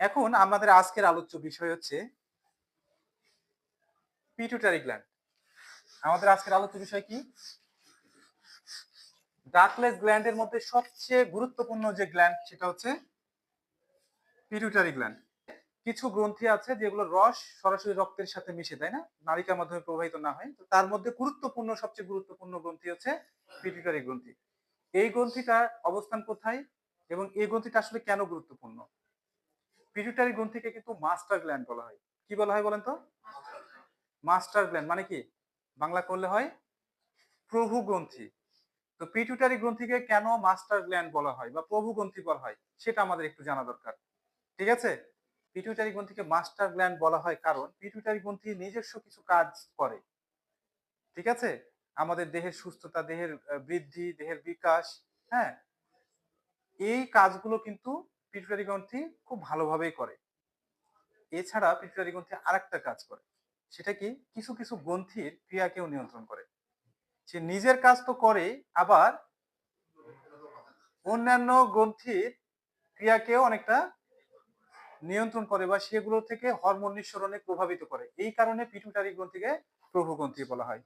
এখন আমাদের আজকের আলোচ্য বিষয় হচ্ছে পিটুটারি গ্ল্যান্ড আমাদের আজকের আলোচ্য বিষয় কি? ডাকলেস গ্ল্যান্ডের মধ্যে সবচেয়ে গুরুত্বপূর্ণ যে গ্ল্যান্ড সেটা হচ্ছে পিটুটারি গ্ল্যান্ড কিছু গ্রন্থি আছে যেগুলো রস, সরাসরি রক্তের সাথে মিশে, তাই না? নালিকার মাধ্যমে প্রবাহিত না হয়। তো তার মধ্যে গুরুত্বপূর্ণ, সবচেয়ে গুরুত্বপূর্ণ গ্রন্থি হচ্ছে পিটুটারি গ্রন্থি এই গ্রন্থিটার অবস্থান কোথায় এবং এই গ্রন্থিটা আসলে কেন গুরুত্বপূর্ণ? পিটুটারি গ্রন্থিকে কিন্তু মাস্টার গ্ল্যান্ড বলা হয়। কি বলা হয় বলেন তো? মাস্টার গ্ল্যান্ড মানে কি? বাংলা করলে হয় প্রভু গ্রন্থি তো পিটুটারি গ্রন্থিকে কেন মাস্টার গ্ল্যান্ড বলা হয় বা প্রভু গ্রন্থি বলা হয় সেটা আমাদের একটু জানা দরকার। ঠিক আছে? পিটুইটারি গ্রন্থিকে মাস্টার গ্ল্যান্ড বলা হয় কারণ পিটুইটারি গ্রন্থি নিজস্ব কিছু কাজ করে। ঠিক আছে? আমাদের দেহের সুস্থতা, দেহের বৃদ্ধি, দেহের বিকাশ হ্যাঁ? এই কাজগুলো কিন্তু পিটুইটারি গ্রন্থি খুব ভালোভাবেই করে। এছাড়া পিটুইটারি গ্রন্থি আরেকটা কাজ করে, সেটা কি কিছু কিছু গ্রন্থির ক্রিয়াকেও নিয়ন্ত্রণ করে। সে নিজের কাজ তো করে, আবার অন্যান্য গ্রন্থির ক্রিয়াকেও অনেকটা নিয়ন্ত্রণ করে বা সেগুলো থেকে হরমোন নিঃসরণে প্রভাবিত করে। এই কারণে পিটুইটারি গ্রন্থিকে প্রভু গ্রন্থি বলা হয়।